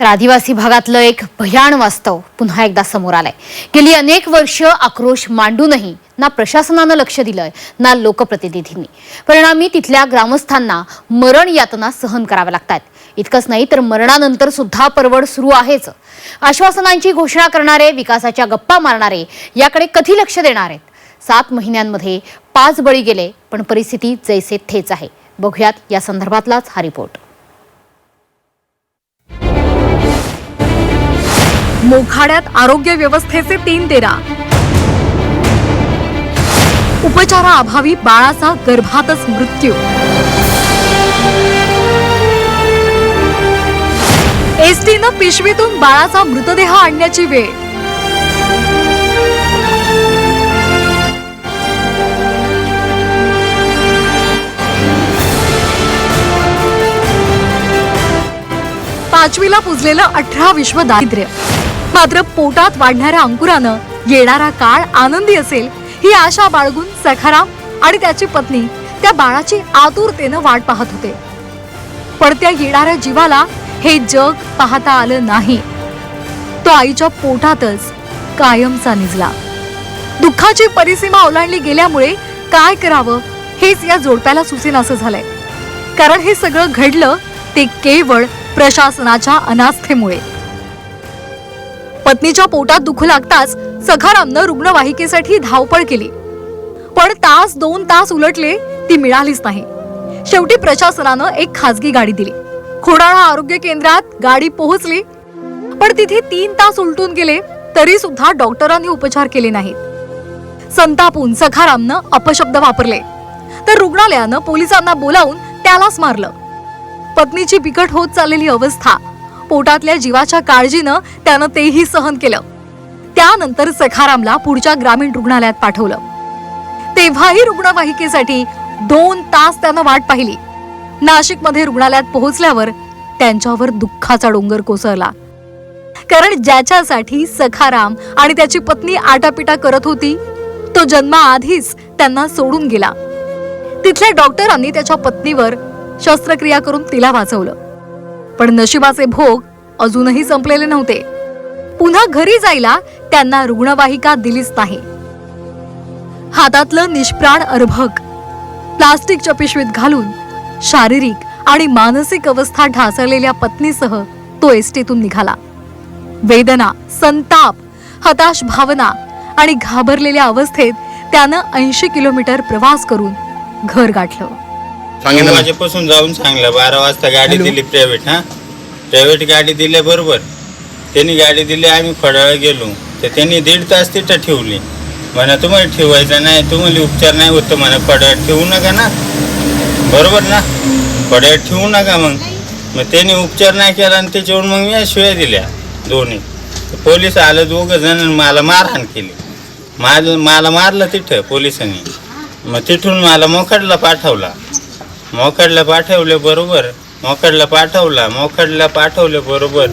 तर आदिवासी भागातलं एक भयाण वास्तव पुन्हा एकदा समोर आलंय. गेली अनेक वर्ष आक्रोश मांडूनही ना प्रशासनानं लक्ष दिलंय ना लोकप्रतिनिधींनी. परिणामी तिथल्या ग्रामस्थांना मरण यातना सहन कराव्या लागतात इतकंच नाही तर मरणानंतर सुद्धा परवड सुरू आहेच. आश्वासनांची घोषणा करणारे विकासाच्या गप्पा मारणारे याकडे कधी लक्ष देणार आहेत? सात महिन्यांमध्ये पाच बळी गेले पण परिस्थिती जैसे थेच आहे. बघूयात या संदर्भातलाच हा रिपोर्ट. मोखाड्यात आरोग्य व्यवस्थेचे तीन तेरा. उपचाराअभावी बाळाचा गर्भातच मृत्यू. एसटीनं पिशवीतून बाळाचा मृतदेह आणण्याची वेळ. पाचवीला पुजलेलं अठरा विश्व दारिद्र्य. मात्र पोटात वाढणाऱ्या अंकुरानं येणारा काळ आनंदी असेल ही आशा बाळगून सखाराम आणि त्याची पत्नी त्या बाळाची आतुरतेनं वाट पाहत होते. पण त्या येणाऱ्या जीवाला हे जग पाहता आलं नाही. तो आईच्या पोटातच कायमचा निजला. दुःखाची परिसीमा ओलांडली गेल्यामुळे काय करावं हेच या जोडप्याला सुचेनासं झालंय. कारण हे सगळं घडलं ते केवळ प्रशासनाच्या अनास्थेमुळे. पत्नीच्या पोटात दुखू लागताच सखारामनं रुग्णवाहिकेसाठी धावपळ केली. पण तास दोन तास उलटले ती मिळालीच नाही. शेवटी प्रशासनानं एक खासगी गाडी दिली. खोडाळा आरोग्य केंद्रात गाडी पोहोचली. पण तिथे तीन तास उलटून गेले तरी सुद्धा डॉक्टरांनी उपचार केले नाहीत. संतापून सखारामनं अपशब्द वापरले. तर रुग्णालयानं पोलिसांना बोलावून त्यालाच मारलं. पत्नीची बिकट होत चाललेली अवस्था पोटातल्या जीवाच्या काळजीनं त्यानं तेही सहन केलं. त्यानंतर सखारामला पुढच्या ग्रामीण रुग्णालयात पाठवलं. तेव्हाही रुग्णवाहिकेसाठी दोन तास त्यानं वाट पाहिली. नाशिकमध्ये रुग्णालयात पोहोचल्यावर त्यांच्यावर दुःखाचा डोंगर कोसळला. कारण ज्याच्यासाठी सखाराम आणि त्याची पत्नी आटापिटा करत होती तो जन्माआधीच त्यांना सोडून गेला. तिथल्या डॉक्टरांनी त्याच्या पत्नीवर शस्त्रक्रिया करून तिला वाचवलं. पण नशिबाचे भोग अजूनही संपलेले नव्हते. पुन्हा घरी जायला त्यांना रुग्णवाहिका दिलीच नाही. हातातलं निष्प्राण अर्भक प्लास्टिकच्या पिशवीत घालून शारीरिक आणि मानसिक अवस्था ढासळलेल्या पत्नीसह तो एसटीतून निघाला. वेदना संताप हताश भावना आणि घाबरलेल्या अवस्थेत त्यानं ऐंशी किलोमीटर प्रवास करून घर गाठलं. नऊ वाजेपासून जाऊन सांगलं बारा वाजता गाडी दिली प्रायव्हेट हा? प्रायव्हेट गाडी दिल्या बरोबर. त्यांनी गाडी दिली आम्ही फडाळ गेलो. तर त्यांनी दीड तास तिथं ठेवली. म्हणा तुम्हाला ठेवायचं नाही तुम्हाला उपचार नाही होत म्हणा फडाळ ठेवू नका ना. बरोबर ना? फडाळ ठेवू नका मग. मग त्यांनी उपचार नाही केला आणि त्याच्यावर मग मी शिव्या दिल्या दोन्ही. तर पोलीस आलं दोघं जण आणि मला मारहाण केली. मला मला मारलं तिथं पोलिसांनी. मग तिथून मला मोखाडला पाठवला. मोकडला पाठवले बरोबर मोकडला पाठवला मोकडला पाठवले बरोबर.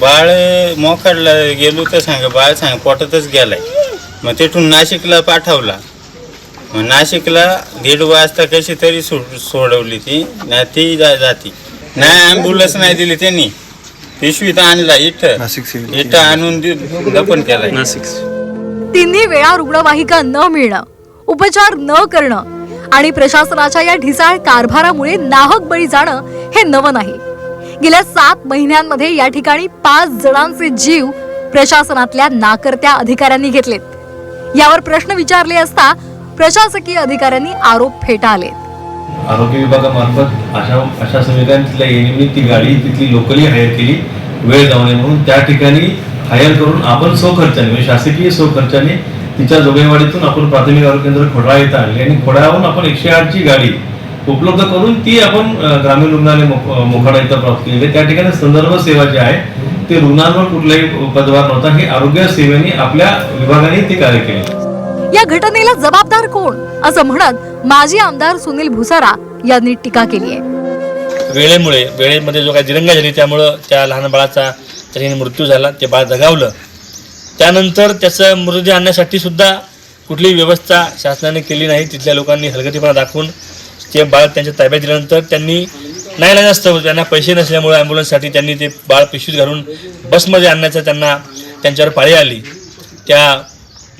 बाळ मोकडला गेलो तर सांग बाळ सांग पोटातच गेलाय. मग तिथून नाशिकला पाठवला. मग नाशिकला दीड वाजता कशी तरी सोड सोडवली ती ना ती जा जाती. नाही ॲम्ब्युलन्स नाही दिली त्यांनी. पिशवीत आणला इथं. इथं आणून दफन केलाय. नाशिक. तिन्ही वेळा रुग्णवाहिका न मिळणं उपचार न करणं आणि प्रशासनाच्या या ढिसाळ कारभारामुळे नाहक बळी जाणं हे नवं नाही. गेल्या सात महिन्यांमध्ये या ठिकाणी पाच जणांचे जीव प्रशासनातल्या नाकर्त्या अधिकाऱ्यांनी घेतलेत. यावर प्रश्न विचारले असता प्रशासकीय अधिकाऱ्यांनी आरोप फेटाळलेत आरोग्य विभागामार्फत अशा अशा समित्यांनी येणे ती गाडी तिथली लोकली हायर केली. वेळ जाऊ नये म्हणून त्या ठिकाणी हायर करून आपण स्वखर्चाने म्हणजे शासकीय स्वखर्चाने तिच्या जोगेवाडीतून आपण प्राथमिक आरोग्य केंद्र खोडा येथे आणली आणि खोडावरून आपण एकशे आठची गाडी उपलब्ध करून ती आपण ग्रामीण रुग्णालय मोखाडा इथं प्राप्त केली. त्या ठिकाणी संदर्भ सेवा जी आहे ते रुग्णांवर कुठलाही पदभार नव्हता. हे आरोग्य सेवेने आपल्या विभागाने ते कार्य केले. या घटनेला जबाबदार कोण? असं म्हणत माजी आमदार सुनील भुसारा यांनी टीका केली आहे. वेळेमुळे वेळेमध्ये जो काही दिरंगा झाली त्यामुळं त्या लहान बाळाचा त्याच्याने मृत्यू झाला ते बाळ जगावलं त्यानंतर त्याचं मृतदेह आणण्यासाठी सुद्धा कुठलीही व्यवस्था शासनाने केली नाही. तिथल्या लोकांनी हलगतीपणा दाखवून ते बाळ त्यांच्या ताब्यात दिल्यानंतर त्यांनी नाही असतं त्यांना पैसे नसल्यामुळे ॲम्ब्युलन्ससाठी त्यांनी ते बाळ पिशवीत घालून बसमध्ये आणण्याचं त्यांना त्यांच्यावर पाळी आली. त्या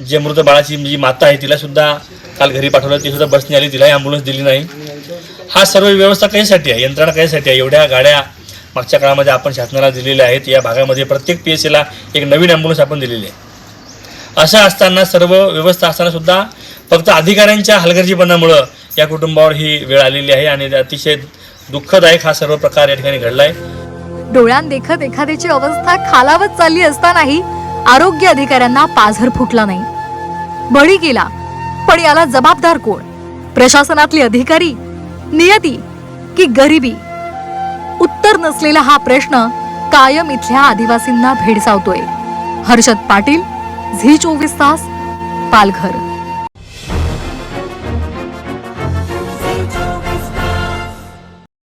जे मृत बाळाची जी माता आहे तिलासुद्धा काल घरी पाठवलं. तीसुद्धा बसने आली. तिलाही ॲम्ब्युलन्स दिली नाही. हा सर्व व्यवस्था कशासाठी आहे? यंत्रणा कशासाठी आहे? एवढ्या गाड्या मागच्या काळामध्ये आपण शासनाला दिलेले आहेत. या भागामध्ये प्रत्येक पी एस सीला एक नवीन ॲम्ब्युलन्स आपण दिलेली आहे. असं असताना सर्व व्यवस्था असतानासुद्धा फक्त अधिकाऱ्यांच्या हलगर्जीपणामुळं या कुटुंबावर ही वेळ आलेली आहे आणि अतिशय दुःखदायक हा सर्व प्रकार या ठिकाणी घडला आहे एखाद्याची अवस्था खालावत चालली असतानाही आरोग्य अधिकाऱ्यांना पाझर फुटला नाही. बळी गेला पण याला जबाबदार कोण? प्रशासनातले अधिकारी नियती की गरिबी? उत्तर नसलेला हा प्रश्न कायम इथल्या आदिवासींना भेडसावतोय. हर्षद पाटील झी चोवीस तास पालघर.